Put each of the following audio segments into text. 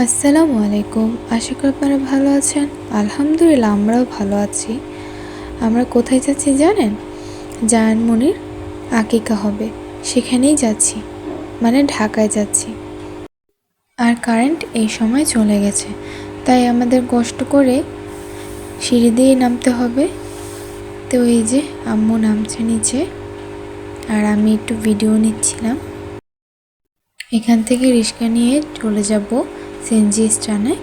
আসসালামু আলাইকুম। আশা করি আপনারা ভালো আছেন। আলহামদুলিল্লাহ, আমরাও ভালো আছি। আমরা কোথায় যাচ্ছি জানেন? জায়ানমণির আকিকা হবে। সেখানেই যাচ্ছি। মানে ঢাকায় যাচ্ছি। আর কারেন্ট এই সময় চলে গেছে। তাই আমাদের কষ্ট করে সিঁড়ি দিয়ে নামতে হবে। তো এই যে আম্মু নামছে নিচে। আর আমি একটু ভিডিও নিচ্ছিলাম। এখান থেকে রিক্সা নিয়ে চলে যাব। সেনজি স্টানে।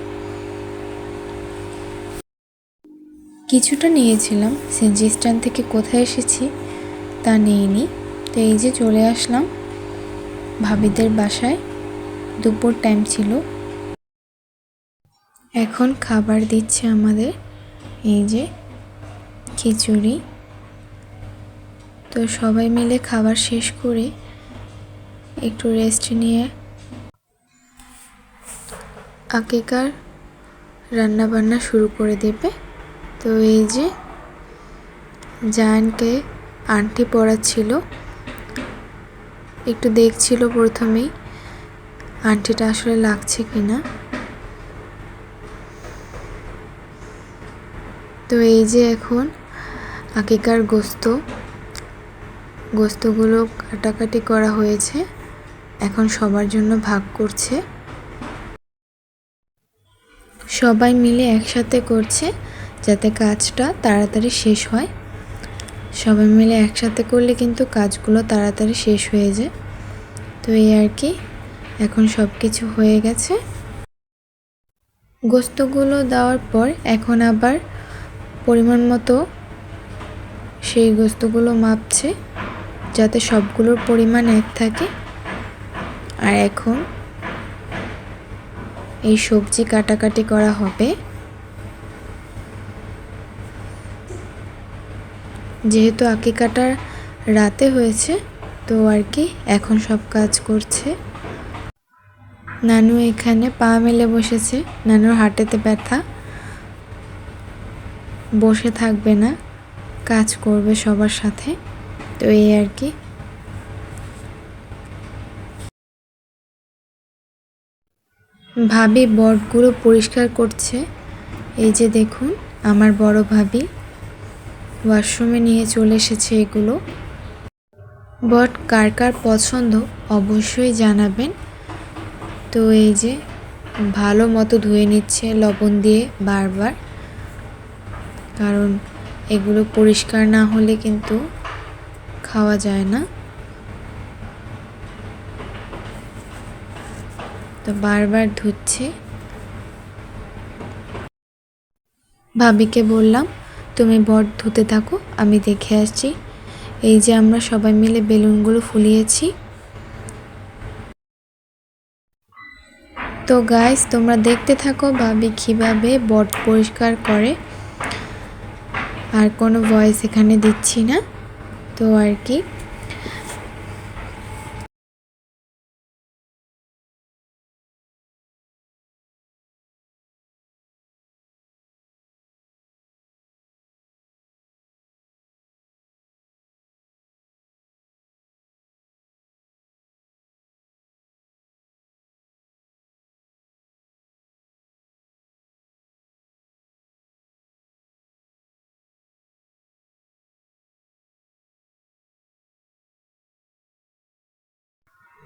কিছুটা নিয়েছিলাম। সেনজি স্টান থেকে কোথায় এসেছি তা নেইনি। তো এই যে চলে আসলাম ভাবিদের বাসায়। দুপুর টাইম ছিল। এখন খাবার দিচ্ছে আমাদের। এই যে খিচুড়ি। তো সবাই মিলে খাবার শেষ করে একটু রেস্ট নিয়ে আকিকার রান্না বান্না শুরু করে দেবে। তো এই যে জায়ানকে আন্টি পড়াচ্ছিল, একটু দেখছিল প্রথমেই, আন্টিটা আসলে লাগছে কি না তো এই যে এখন আকিকার গোস্ত, গোস্তগুলো কাটাকাটি করা হয়েছে, এখন সবার জন্য ভাগ করছে। সবাই মিলে একসাথে করছে যাতে কাজটা তাড়াতাড়ি শেষ হয়। সবাই মিলে একসাথে করলে কিন্তু কাজগুলো তাড়াতাড়ি শেষ হয়ে যায়। তো এই আর কি, এখন সব কিছু হয়ে গেছে। গোস্তগুলো দেওয়ার পর এখন আবার পরিমাণ মতো সেই গোস্তগুলো মাপছে যাতে সবগুলোর পরিমাণ এক থাকে। আর এখন এই সবজি কাটাকাটি করা হবে। যেহেতু আঁকি কাটার রাতে হয়েছে, তো আর কি এখন সব কাজ করছে। নানু এখানে পা মেলে বসেছে। নানুর হাঁটেতে ব্যথা। বসে থাকবে না, কাজ করবে সবার সাথে। তো এই আর কি ভাবি বটগুলো পরিষ্কার করছে। এই যে দেখুন, আমার বড় ভাবি। ওয়াশরুমে নিয়ে চলে এসেছে এগুলো। বট কার কার পছন্দ অবশ্যই জানাবেন। তো এই যে ভালো মতো ধুয়ে নিচ্ছে লবণ দিয়ে বারবার। কারণ এগুলো পরিষ্কার না হলে কিন্তু খাওয়া যায় না। তো বারবার ধুচ্ছে। ভাবিকে বললাম, তুমি বট ধুতে থাকো, আমি দেখে আসছি। এই যে আমরা সবাই মিলে বেলুনগুলো ফুলিয়েছি। তো গাইস তোমরা দেখতে থাকো, ভাবি কীভাবে বট পরিষ্কার করে। আর কোনো ভয়েস এখানে দিচ্ছি না। তো আর কি।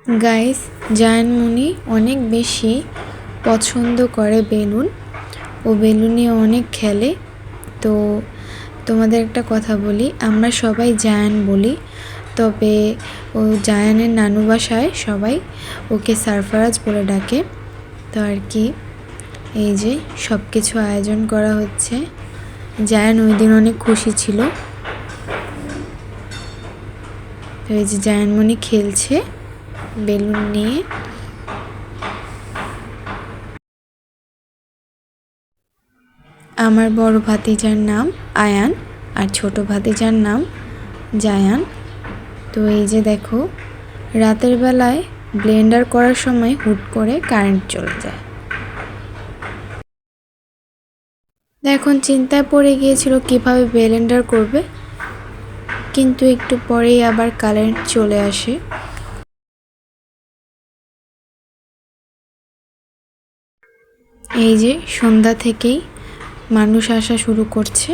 গাইস জায়ানমণি অনেক বেশি পছন্দ করে বেলুন ও বেলুন অনেক খেলে। তো তোমাদের একটা কথা বলি, আমরা সবাই জায়ান বলি, তবে ও জায়ানের নানু বাসায় সবাই ওকে সারফারাজ বলে ডাকে। তো আর কি, এই যে সব কিছু আয়োজন করা হচ্ছে। জায়ান ওই দিন অনেক খুশি ছিল। তো এই যে জায়ানমণি খেলছে। বেলুন নিয়ে। আমার বড় ভাতিজার নাম আয়ান আর ছোট ভাতিজার নাম জায়ান। তো এই যে দেখো, রাতের বেলায় ব্লেন্ডার করার সময় হুট করে কারেন্ট চলে যায়। এখন চিন্তায় পড়ে গিয়েছিল কীভাবে ব্লেন্ডার করবে, কিন্তু একটু পরেই আবার কারেন্ট চলে আসে। এই যে সন্ধ্যা থেকেই মানুষ আসা শুরু করছে।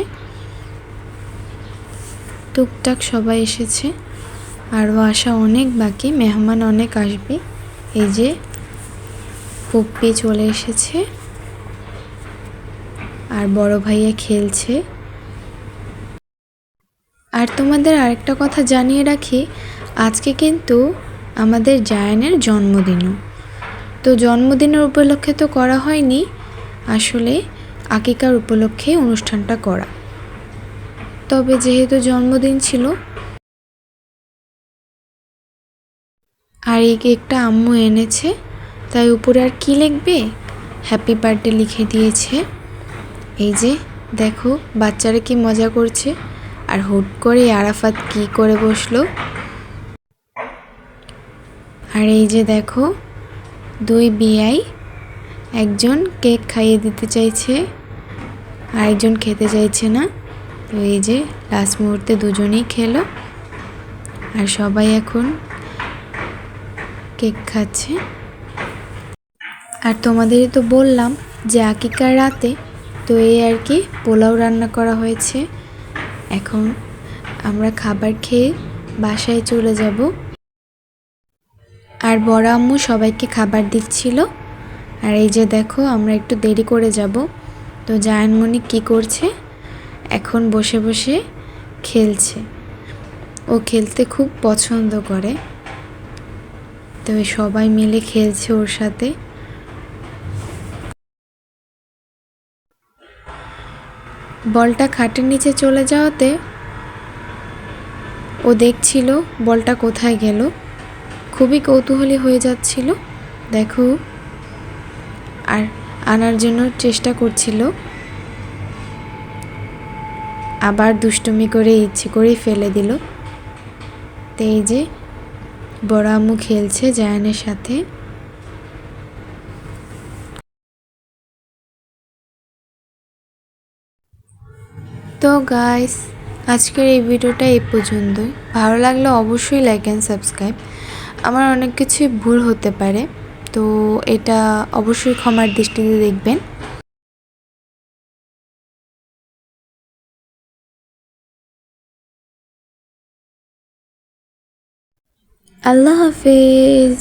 টুকটাক সবাই এসেছে। আরও আসা অনেক বাকি, মেহমান অনেক আসবে। এই যে পুপ্পি চলে এসেছে। আর বড় ভাইয়া খেলছে। আর তোমাদের আরেকটা কথা জানিয়ে রাখি, আজকে কিন্তু আমাদের জায়ানের জন্মদিনও। তো জন্মদিনের উপলক্ষে তো করা হয়নি। আসলে আকিকার উপলক্ষে অনুষ্ঠানটা করা। তবে যেহেতু জন্মদিন ছিল, আর এই কেকটা আম্মু এনেছে, তাই উপরে আর কি লিখবে? হ্যাপি বার্থডে লিখে দিয়েছে। এই যে, দেখো, বাচ্চারা কি মজা করছে। আর হুট করে আরাফাত কি করে বসল। আর এই যে, দেখো দুই বিয়াই একজন কেক খাইয়ে দিতে চাইছে, আরেকজন খেতে চাইছে না। তো এই যে লাস্ট মুহূর্তে দুজনেই খেলো, আর সবাই এখন কেক খাচ্ছে। আর তোমাদেরই তো বললাম যে আকিকার রাতে তো এই আর কি পোলাও রান্না করা হয়েছে। এখন আমরা খাবার খেয়ে বাসায় চলে যাব। আর বড় আম্মু সবাইকে খাবার দিচ্ছিল। আর এই যে দেখো, আমরা একটু দেরি করে যাব। তো জায়ানমণি কি করছে? এখন বসে বসে খেলছে। ও খেলতে খুব পছন্দ করে। তো সবাই মিলে খেলছে ওর সাথে। বলটা খাটের নিচে চলে যাওয়াতে ও দেখছিল বলটা কোথায় গেল। খুবই কৌতূহলী হয়ে যাচ্ছিল। দেখো, আর আনার জন্য চেষ্টা করছিল। আবার দুষ্টুমি করে ইচ্ছে করেই ফেলে দিল। তো এই যে বড় আম্মু খেলছে জায়ানের সাথে। তো গাইস আজকের এই ভিডিওটা এই পর্যন্তই। ভালো লাগলে অবশ্যই লাইক অ্যান্ড সাবস্ক্রাইব আমার অনেক কিছুই ভুল হতে পারে তো এটা অবশ্যই ক্ষমার দৃষ্টিতে দেখবেন। আল্লাহ হাফিজ।